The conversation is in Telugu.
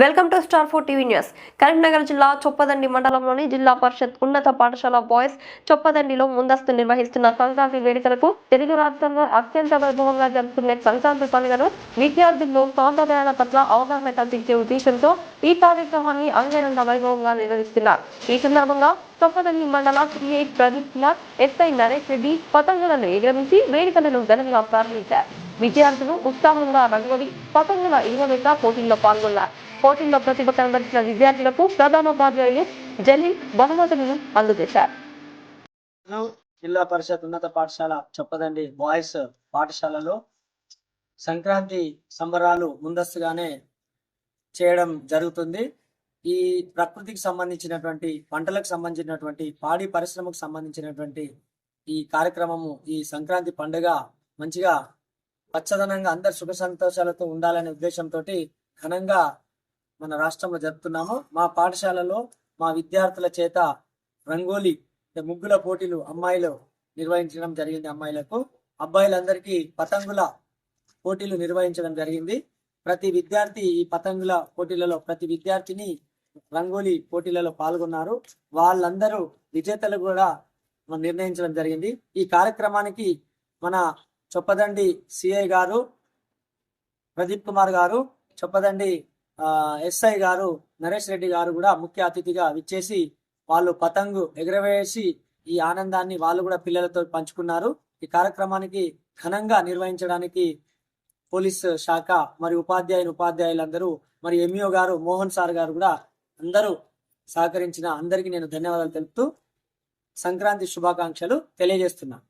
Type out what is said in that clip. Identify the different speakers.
Speaker 1: Welcome to star four TV news. Karimnagar జిల్లా చొప్పదండి మండలంలోని జిల్లా పరిషత్ ఉన్నత పాఠశాల బాయ్స్ చొప్పదండిలో ముందస్తు నిర్వహిస్తున్న సంక్రాంతి వేడుకలకు తెలుగు రాష్ట్రంలో అత్యంత వైభవంగా జరుపుకునే సంక్రాంతి పండుగను విద్యార్థుల్లో సాంప్రదాయాల పట్ల అవగాహన కల్పించే ఉద్దేశంతో ఈ కార్యక్రమాన్ని అంగరంగ వైభవంగా నిర్వహిస్తున్నారు. ఈ సందర్భంగా చొప్పదండి మండల క్రియేట్ ప్రదీప్ ఎస్ఐ నరేష్ రెడ్డి పతంగులను ఎగరమించి వేడుకలను ఘనంగా ప్రారంభించారు. విద్యార్థులు ఉత్సాహంగా రంగోలి పతంగుల ఇరవై పోటీల్లో పాల్గొన్నారు. పోటీల్లో ప్రతిభ కనబరిచిన విద్యార్థులకు ప్రధానోపాధ్యాయులు జలి బహుమతులను అందజేశారు.
Speaker 2: జిల్లా పరిషత్ ఉన్నత పాఠశాల చెప్పదండి బాయ్స్ పాఠశాలలో సంక్రాంతి సంబరాలు ముందస్తుగానే చేయడం జరుగుతుంది. ఈ ప్రకృతికి సంబంధించినటువంటి పంటలకు సంబంధించినటువంటి పాడి పరిశ్రమకు సంబంధించినటువంటి ఈ కార్యక్రమము ఈ సంక్రాంతి పండుగ మంచిగా పచ్చదనంగా అందరు సుఖ సంతోషాలతో ఉండాలనే ఉద్దేశంతో ఘనంగా మన రాష్ట్రంలో జరుపుతున్నాము. మా పాఠశాలలో మా విద్యార్థుల చేత రంగోలీ ముగ్గుల పోటీలు అమ్మాయిలు నిర్వహించడం జరిగింది అమ్మాయిలకు. అబ్బాయిలందరికీ పతంగుల పోటీలు నిర్వహించడం జరిగింది. ప్రతి విద్యార్థి ఈ పతంగుల పోటీలలో ప్రతి విద్యార్థిని రంగోలీ పోటీలలో పాల్గొన్నారు. వాళ్ళందరూ విజేతలు కూడా నిర్ణయించడం జరిగింది. ఈ కార్యక్రమానికి మన చొప్పదండి సిఐ గారు ప్రదీప్ కుమార్ గారు చొప్పదండి ఎస్ఐ గారు నరేష్ రెడ్డి గారు కూడా ముఖ్య అతిథిగా విచ్చేసి వాళ్ళు పతంగు ఎగరవేసి ఈ ఆనందాన్ని వాళ్ళు కూడా పిల్లలతో పంచుకున్నారు. ఈ కార్యక్రమానికి ఘనంగా నిర్వహించడానికి పోలీస్ శాఖ మరి ఉపాధ్యాయుని ఉపాధ్యాయులందరూ మరి ఎంఈఓ గారు మోహన్ సార్ గారు కూడా అందరూ సహకరించిన అందరికీ నేను ధన్యవాదాలు తెలుపుతూ సంక్రాంతి శుభాకాంక్షలు తెలియజేస్తున్నాను